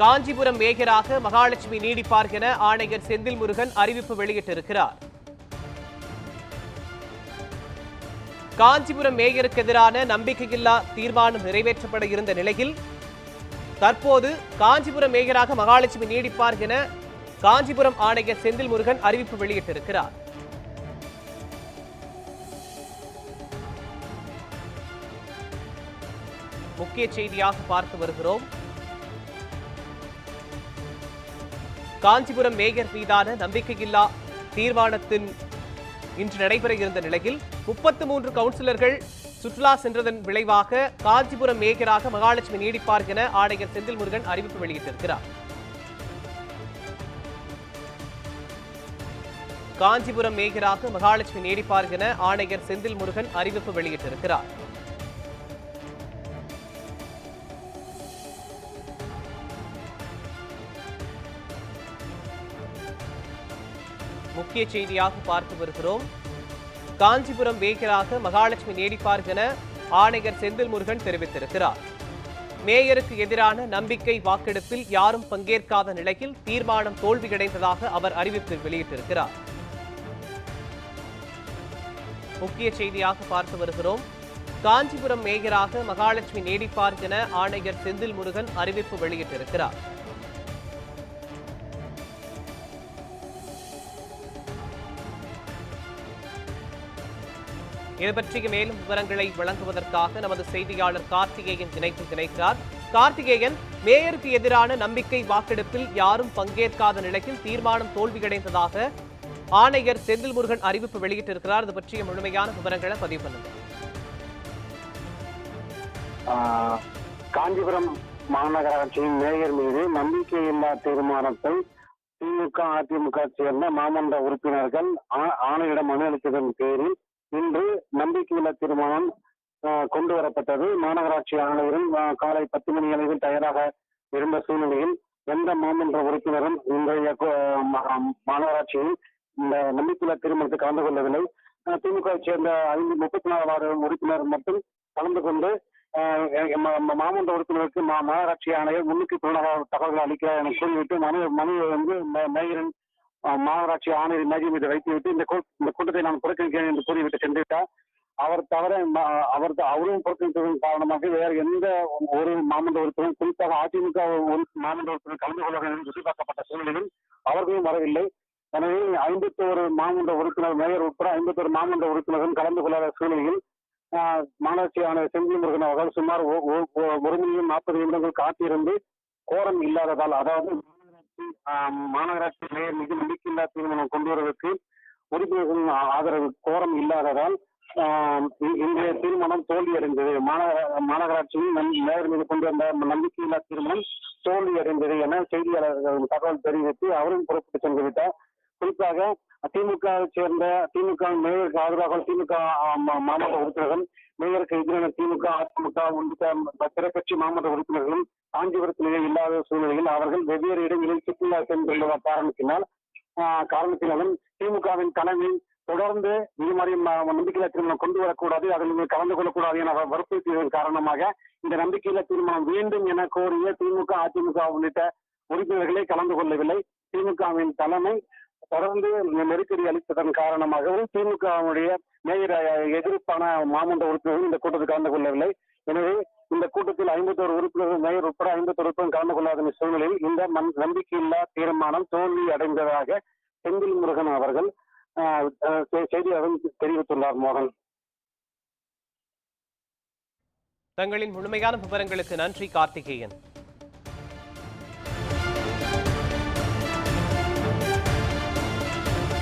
காஞ்சிபுரம் மேகராக மகாலட்சுமி நீடிப்பார் என ஆணையர் செந்தில் முருகன் அறிவிப்பு வெளியிட்டிருக்கிறார். காஞ்சிபுரம் மேயருக்கு எதிரான நம்பிக்கையில்லா தீர்மானம் நிறைவேற்றப்பட இருந்த நிலையில் தற்போது காஞ்சிபுரம் மேயராக மகாலட்சுமி நீடிப்பார் என காஞ்சிபுரம் ஆணையர் செந்தில் முருகன் அறிவிப்பு வெளியிட்டிருக்கிறார். முக்கிய செய்தியாக பார்த்து வருகிறோம். காஞ்சிபுரம் மேயர் மீதான நம்பிக்கையில்லா தீர்மானத்தின் இன்று நடைபெற இருந்த நிலையில் முப்பத்து மூன்று கவுன்சிலர்கள் சுற்றுலா சென்றதன் விளைவாக காஞ்சிபுரம் மேயராக மகாலட்சுமி நீடிப்பார் என ஆணையர் செந்தில் முருகன் அறிவிப்பு வெளியிட்டிருக்கிறார். காஞ்சிபுரம் மேயராக மகாலட்சுமி நீடிப்பார் என ஆணையர் செந்தில் முருகன் அறிவிப்பு வெளியிட்டிருக்கிறார். முக்கிய செய்தியாக பார்த்து வருகிறோம். காஞ்சிபுரம் வேகராக மகாலட்சுமி நீடிப்பார் என ஆணையர் செந்தில் முருகன் தெரிவித்திருக்கிறார். மேயருக்கு எதிரான நம்பிக்கை வாக்கெடுப்பில் யாரும் பங்கேற்காத நிலையில் தீர்மானம் தோல்வியடைந்ததாக அவர் அறிவிப்பில் வெளியிட்டிருக்கிறார். முக்கிய செய்தியாக பார்த்து வருகிறோம். காஞ்சிபுரம் மேயராக மகாலட்சுமி நீடிப்பார் என ஆணையர் செந்தில் முருகன் அறிவிப்பு வெளியிட்டிருக்கிறார். இது பற்றிய மேலும் விவரங்களை வழங்குவதற்காக நமது செய்தியாளர் கார்த்திகேயன் இணைப்பில் இணைக்கிறார். கார்த்திகேயன் மேயருக்கு எதிரான நம்பிக்கை வாக்கெடுப்பில் யாரும் பங்கேற்காத நிலையில் தீர்மானம் தோல்வியடைந்ததாக ஆணையர் செந்தில் முருகன் அறிவிப்பு வெளியிட்டிருக்கிறார். இது பற்றிய முழுமையான விவரங்களை பதிவு பண்ணுங்க. ஆஹ் காஞ்சிபுரம் மாநகராட்சியின் மேயர் மீது நம்பிக்கையில்லா தீர்மானத்தை திமுக அதிமுக சேர்ந்த மாமன்ற உறுப்பினர்கள் ஆ- ஆணையிடம் மனு அளித்ததன் பேரில் இன்று நம்பிக்கையில்லா தீர்மானம் கொண்டு வரப்பட்டது. மாநகராட்சி ஆணையரும் காலை பத்து மணி அளவில் தயாராக இருந்த சூழ்நிலையில் எந்த மாமன்ற உறுப்பினரும் இன்றைய மாநகராட்சியில் இந்த நம்பிக்கையில்லா தீர்மானத்தை கலந்து கொள்ளவில்லை. திமுகவை சேர்ந்த ஐந்து முப்பத்தி நாலாவது உறுப்பினர் மட்டும் கலந்து கொண்டு மாமன்ற உறுப்பினருக்கு மா- மாநகராட்சி ஆணையர் முன்னுக்கு பிறகு தகவல்கள் அளிக்கிறார் என கூறிவிட்டு மனு மனுவை வந்து மேயரின் மாநகராட்சி ஆணையர் மேஜை இதை வைத்துவிட்டு இந்த இந்த கூட்டத்தை நான் புறக்கணிக்கிறேன் என்று கூறிவிட்டு சென்றுவிட்டார். அவர் தவிர அவர் அவரும் புறக்கணித்ததன் காரணமாக வேறு எந்த ஒரு மாமன்ற உறுப்பினரும் குறிப்பாக அதிமுக ஒரு மாமன்ற உறுப்பினர் கலந்து கொள்ள வேண்டும் என்று எதிர்பார்க்கப்பட்ட சூழ்நிலையில் அவர்களும் வரவில்லை. எனவே ஐம்பத்தோரு மாமன்ற உறுப்பினர் மேயர் உட்பட ஐம்பத்தோரு மாமன்ற உறுப்பினரும் கலந்து கொள்ளாத சூழ்நிலையில் ஆஹ் மாநகராட்சி ஆணையர் செந்தில் முருகன் அவர்கள் சுமார் ஒரு மணியும் நாற்பது நிமிடங்கள் காத்திருந்து கோரம் இல்லாததால் அதாவது மாநகராட்சியிலே மிக நம்பிக்கையில்லா தீர்மானம் கொண்டு வருவதற்கு உறுப்பினர்களின் ஆதரவு கோரம் இல்லாததால் இன்றைய தீர்மானம் தோல்வியடைந்தது. மாநகராட்சியின் மேயர் மீது கொண்டு வந்த நம்பிக்கையில்லா தீர்மானம் தோல்வியடைந்தது என செய்தியாளர்கள் தகவல் தெரிவித்து அவரும் புறப்பட்டு சென்று விட்டார். குறிப்பாக திமுக சேர்ந்த திமுக மேயருக்கு ஆதரவாக திமுக மா- உறுப்பினர்கள் மேயருக்கு எதிரான திமுக அதிமுக உள்ளிட்ட பிற கட்சி மாமன்ற உறுப்பினர்களும் காஞ்சிபுரத்திலேயே இல்லாத சூழ்நிலையில் அவர்கள் வெவ்வேறு இடங்களில் சுற்றுலா சென்றுள்ள காரணத்தினால் காரணத்தினாலும் திமுகவின் தலைமை தொடர்ந்து இது மாதிரி நம்பிக்கையில்லா தீர்மானம் கொண்டு வரக்கூடாது. அதில் நீங்கள் கலந்து கொள்ளக்கூடாது என வற்புறுத்தியதன் காரணமாக இந்த நம்பிக்கையில்லா தீர்மானம் வேண்டும் என கோரிய திமுக அதிமுக உள்ளிட்ட உறுப்பினர்களே கலந்து கொள்ளவில்லை. திமுகவின் தலைமை தொடர்ந்து நெருக்கடி அளித்ததன் காரணமாகவும் திமுகவுடைய மேயர் எதிர்ப்பான மாமன்ற உறுப்பினர்கள் இந்த கூட்டத்தில் கலந்து கொள்ளவில்லை. எனவே இந்த கூட்டத்தில் ஐம்பத்தோரு உறுப்பினர்கள் மேயர் உட்பட ஐம்பத்தோரு உறுப்பினர் கலந்து கொள்ளாத சூழ்நிலையில் இந்த நம்பிக்கையில்லா தீர்மானம் தோல்வி அடைந்ததாக செந்தில் முருகன் அவர்கள் அஹ், செ- செய்தியாளர் தெரிவித்துள்ளார் மோகன். தங்களின் முழுமையான விவரங்களுக்கு நன்றி கார்த்திகேயன்.